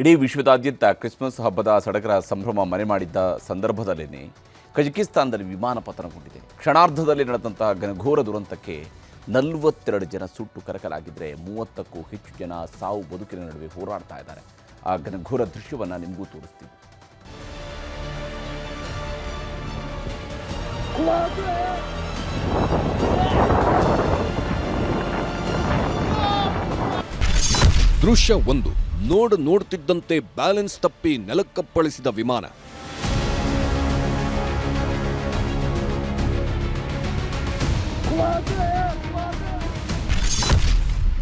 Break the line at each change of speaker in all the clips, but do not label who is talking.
ಇಡೀ ವಿಶ್ವದಾದ್ಯಂತ ಕ್ರಿಸ್ಮಸ್ ಹಬ್ಬದ ಸಡಗರ ಸಂಭ್ರಮ ಮನೆ ಮಾಡಿದ್ದ ಸಂದರ್ಭದಲ್ಲೇ ಕಜಕಿಸ್ತಾನದಲ್ಲಿ ವಿಮಾನ ಪತನಗೊಂಡಿದೆ. ಕ್ಷಣಾರ್ಧದಲ್ಲಿ ನಡೆದಂತಹ ಘನಘೋರ ದುರಂತಕ್ಕೆ ನಲವತ್ತೆರಡು ಜನ ಸುಟ್ಟು ಕರಕಲಾಗಿದ್ದರೆ ಮೂವತ್ತಕ್ಕೂ ಹೆಚ್ಚು ಜನ ಸಾವು ಬದುಕಿನ ನಡುವೆ ಹೋರಾಡ್ತಾ ಇದ್ದಾರೆ. ಆ ಘನಘೋರ ದೃಶ್ಯವನ್ನು ನಿಮಗೂ ತೋರಿಸ್ತೀವಿ
ದೃಶ್ಯ ಒಂದು. ನೋಡ್ ನೋಡ್ತಿದ್ದಂತೆ ಬ್ಯಾಲೆನ್ಸ್ ತಪ್ಪಿ ನೆಲಕ್ಕಪ್ಪಳಿಸಿದ ವಿಮಾನ.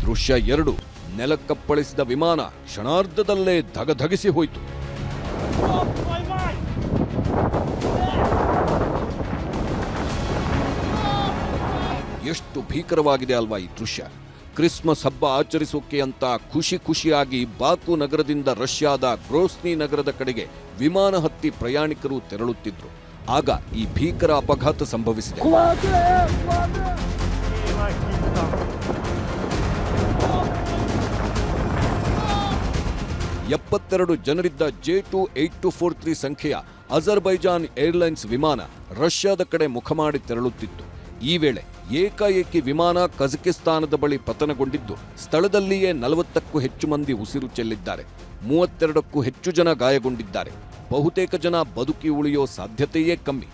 ದೃಶ್ಯ ಎರಡು, ನೆಲಕ್ಕಪ್ಪಳಿಸಿದ ವಿಮಾನ ಕ್ಷಣಾರ್ಧದಲ್ಲೇ ಧಗಧಗಿಸಿ ಹೋಯಿತು. ಎಷ್ಟು ಭೀಕರವಾಗಿದೆ ಅಲ್ವಾ ಈ ದೃಶ್ಯ? ಕ್ರಿಸ್ಮಸ್ ಹಬ್ಬ ಆಚರಿಸೋಕೆ ಅಂತ ಖುಷಿ ಖುಷಿಯಾಗಿ ಬಾಕು ನಗರದಿಂದ ರಷ್ಯಾದ ಗ್ರೋಸ್ನಿ ನಗರದ ಕಡೆಗೆ ವಿಮಾನ ಹತ್ತಿ ಪ್ರಯಾಣಿಕರು ತೆರಳುತ್ತಿದ್ದರು ಆಗ ಈ ಭೀಕರ ಅಪಘಾತ ಸಂಭವಿಸಿದೆ. ಎಪ್ಪತ್ತೆರಡು ಜನರಿದ್ದ J two eight two four three ಸಂಖ್ಯೆಯ ಅಜರ್ಬೈಜಾನ್ ಏರ್ಲೈನ್ಸ್ ವಿಮಾನ ರಷ್ಯಾದ ಕಡೆ ಮುಖ ಮಾಡಿ ತೆರಳುತ್ತಿತ್ತು. ಈ ವೇಳೆ ಏಕಾಏಕಿ ವಿಮಾನ ಕಜಕಿಸ್ತಾನದ ಬಳಿ ಪತನಗೊಂಡಿದ್ದು, ಸ್ಥಳದಲ್ಲಿಯೇ ನಲವತ್ತಕ್ಕೂ ಹೆಚ್ಚು ಮಂದಿ ಉಸಿರು ಚೆಲ್ಲಿದ್ದಾರೆ. ಮೂವತ್ತೆರಡಕ್ಕೂ ಹೆಚ್ಚು ಜನ ಗಾಯಗೊಂಡಿದ್ದಾರೆ. ಬಹುತೇಕ ಜನ ಬದುಕಿ ಉಳಿಯೋ ಸಾಧ್ಯತೆಯೇ ಕಮ್ಮಿ.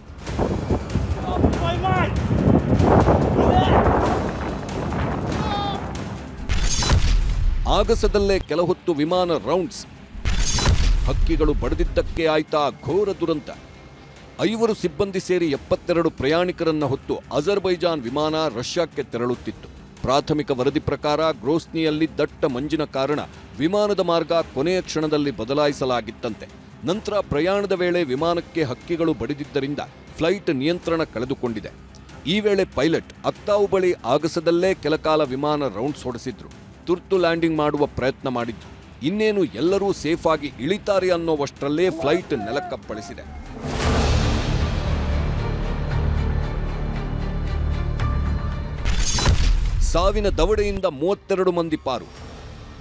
ಆಗಸದಲ್ಲೇ ಕೆಲಹೊತ್ತು ವಿಮಾನ ರೌಂಡ್ಸ್. ಹಕ್ಕಿಗಳು ಬಡಿದಿದ್ದಕ್ಕೆ ಆಯ್ತಾ ಘೋರ ದುರಂತ. ಐವರು ಸಿಬ್ಬಂದಿ ಸೇರಿ ಎಪ್ಪತ್ತೆರಡು ಪ್ರಯಾಣಿಕರನ್ನ ಹೊತ್ತು ಅಜರ್ಬೈಜಾನ್ ವಿಮಾನ ರಷ್ಯಾಕ್ಕೆ ತೆರಳುತ್ತಿತ್ತು. ಪ್ರಾಥಮಿಕ ವರದಿ ಪ್ರಕಾರ ಗ್ರೋಸ್ನಿಯಲ್ಲಿ ದಟ್ಟ ಮಂಜಿನ ಕಾರಣ ವಿಮಾನದ ಮಾರ್ಗ ಕೊನೆಯ ಕ್ಷಣದಲ್ಲಿ ಬದಲಾಯಿಸಲಾಗಿತ್ತಂತೆ. ನಂತರ ಪ್ರಯಾಣದ ವೇಳೆ ವಿಮಾನಕ್ಕೆ ಹಕ್ಕಿಗಳು ಬಡಿದಿದ್ದರಿಂದ ಫ್ಲೈಟ್ ನಿಯಂತ್ರಣ ಕಳೆದುಕೊಂಡಿದೆ. ಈ ವೇಳೆ ಪೈಲಟ್ ಅಕ್ತಾವು ಬಳಿ ಆಗಸದಲ್ಲೇ ಕೆಲಕಾಲ ವಿಮಾನ ರೌಂಡ್ಸ್ ಹೊಡೆಸಿದ್ರು ತುರ್ತು ಲ್ಯಾಂಡಿಂಗ್ ಮಾಡುವ ಪ್ರಯತ್ನ ಮಾಡಿದ್ರು. ಇನ್ನೇನು ಎಲ್ಲರೂ ಸೇಫ್ ಆಗಿ ಇಳಿತಾರೆ ಅನ್ನೋವಷ್ಟರಲ್ಲೇ ಫ್ಲೈಟ್ ನೆಲಕ್ಕಪ್ಪಳಿಸಿದೆ ಸಾವಿನ ದವಡೆಯಿಂದ ಮೂವತ್ತೆರಡು ಮಂದಿ ಪಾರು.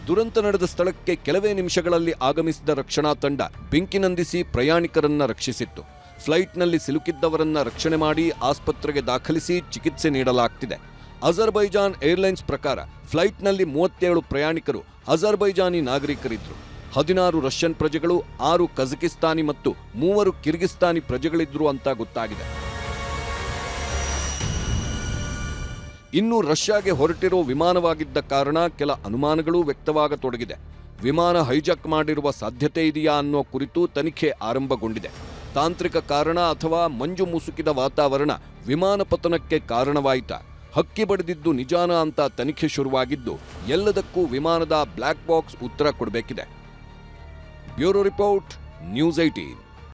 ದುರಂತ ನಡೆದ ಸ್ಥಳಕ್ಕೆ ಕೆಲವೇ ನಿಮಿಷಗಳಲ್ಲಿ ಆಗಮಿಸಿದ ರಕ್ಷಣಾ ತಂಡ ಬೆಂಕಿ ನಂದಿಸಿ ಪ್ರಯಾಣಿಕರನ್ನ ರಕ್ಷಿಸಿತ್ತು. ಫ್ಲೈಟ್ನಲ್ಲಿ ಸಿಲುಕಿದ್ದವರನ್ನ ರಕ್ಷಣೆ ಮಾಡಿ ಆಸ್ಪತ್ರೆಗೆ ದಾಖಲಿಸಿ ಚಿಕಿತ್ಸೆ ನೀಡಲಾಗ್ತಿದೆ. ಅಜರ್ಬೈಜಾನ್ ಏರ್ಲೈನ್ಸ್ ಪ್ರಕಾರ ಫ್ಲೈಟ್ನಲ್ಲಿ ಮೂವತ್ತೇಳು ಪ್ರಯಾಣಿಕರು ಅಜರ್ಬೈಜಾನಿ ನಾಗರಿಕರಿದ್ದರು ಹದಿನಾರು ರಷ್ಯನ್ ಪ್ರಜೆಗಳು, ಆರು ಕಜಕಿಸ್ತಾನಿ ಮತ್ತು ಮೂವರು ಕಿರ್ಗಿಸ್ತಾನಿ ಪ್ರಜೆಗಳಿದ್ರು ಅಂತ ಗೊತ್ತಾಗಿದೆ. ಇನ್ನು ರಷ್ಯಾಗೆ ಹೊರಟಿರೋ ವಿಮಾನವಾಗಿದ್ದ ಕಾರಣ ಕೆಲ ಅನುಮಾನಗಳೂ ವ್ಯಕ್ತವಾಗತೊಡಗಿದೆ. ವಿಮಾನ ಹೈಜಾಕ್ ಮಾಡಿರುವ ಸಾಧ್ಯತೆ ಇದೆಯಾ ಅನ್ನೋ ಕುರಿತು ತನಿಖೆ ಆರಂಭಗೊಂಡಿದೆ. ತಾಂತ್ರಿಕ ಕಾರಣ ಅಥವಾ ಮಂಜು ಮುಸುಕಿದ ವಾತಾವರಣ ವಿಮಾನ ಪತನಕ್ಕೆ ಕಾರಣವಾಯಿತ. ಹಕ್ಕಿ ಬಡಿದಿದ್ದು ನಿಜಾನ ಅಂತ ತನಿಖೆ ಶುರುವಾಗಿದ್ದು, ಎಲ್ಲದಕ್ಕೂ ವಿಮಾನದ ಬ್ಲ್ಯಾಕ್ ಬಾಕ್ಸ್ ಉತ್ತರ ಕೊಡಬೇಕಿದೆ. Bureau report, news eighteen